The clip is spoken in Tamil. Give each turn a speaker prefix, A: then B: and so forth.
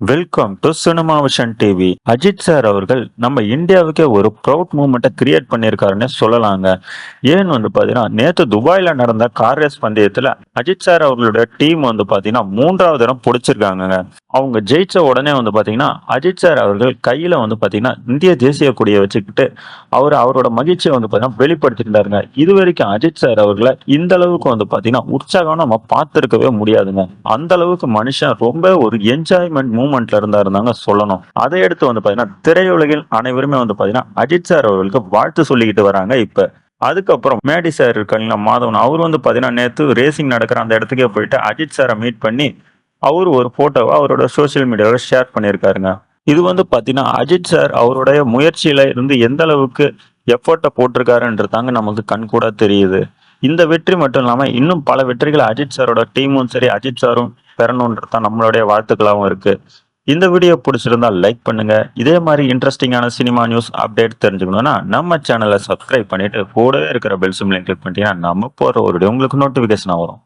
A: Welcome to cinema vision TV Ajith sir அவர்கள் நம்ம இந்தியாவுக்கே ஒரு ப்ரௌட் மூமெண்ட்டை கிரியேட் பண்ணியிருக்காருன்னு சொல்லலாங்க. ஏன்னு வந்து பார்த்தீங்கன்னா நேற்று துபாயில் நடந்த கார் ரேஸ் பந்தயத்தில் அஜித் சார் அவர்களுடைய டீம் வந்து பார்த்தீங்கன்னா மூன்றாவது இடம் பிடிச்சிருக்காங்கங்க. அவங்க ஜெயிச்ச உடனே வந்து பார்த்தீங்கன்னா அஜித் சார் அவர்கள் கையில் வந்து பார்த்தீங்கன்னா இந்திய தேசிய கொடியை வச்சுக்கிட்டு அவர் அவரோட மகிழ்ச்சியை வந்து பார்த்தீங்கன்னா வெளிப்படுத்திருந்தாருங்க இது வரைக்கும் அஜித் சார் அவர்களை இந்த அளவுக்கு வந்து பார்த்தீங்கன்னா உற்சாகம் நம்ம பார்த்துருக்கவே முடியாதுங்க. அந்த அளவுக்கு மனுஷன் ரொம்ப ஒரு என்ஜாய்மெண்ட் மூமெண்ட்ல இருந்தா இருந்தாங்க சொல்லணும். அதை எடுத்து வந்து பாத்தீங்கன்னா திரையுலகில் அனைவருமே வந்து பார்த்தீங்கன்னா அஜித் சார் அவர்களுக்கு வாழ்த்து சொல்லிக்கிட்டு வராங்க இப்போ. அதுக்கப்புறம் மேடி சார் இருக்காங்களா மாதவன் அவர் வந்து பார்த்தீங்கன்னா நேற்று ரேசிங் நடக்கிற அந்த இடத்துக்கே போயிட்டு அஜித் சாரை மீட் பண்ணி அவர் ஒரு போட்டோவை அவரோட சோஷியல் மீடியாவில் ஷேர் பண்ணியிருக்காருங்க. இது வந்து பார்த்தீங்கன்னா அஜித் சார் அவருடைய முயற்சியில இருந்து எந்த அளவுக்கு எஃபர்ட்டை போட்டிருக்காருன்றதாங்க நமக்கு கண் கூட தெரியுது. இந்த வெற்றி மட்டும் இல்லாமல் இன்னும் பல வெற்றிகளை அஜித் சாரோட டீமும் சரி அஜித் சாரும் பெறணுன்றது தான் நம்மளுடைய வாழ்த்துக்களாகவும் இருக்குது இந்த வீடியோ பிடிச்சிருந்தா லைக் பண்ணுங்க. இதே மாதிரி இன்ட்ரெஸ்டிங்கான சினிமா நியூஸ் அப்டேட் தெரிஞ்சுக்கணும்னா நம்ம சேனலை சப்ஸ்கிரைப் பண்ணிட்டு கூடவே இருக்கிற பெல் சிம்லையும் கிளிக் பண்ணிட்டீங்கன்னா நம்ம போற ஒரு உங்களுக்கு நோட்டிஃபிகேஷன் வரும்.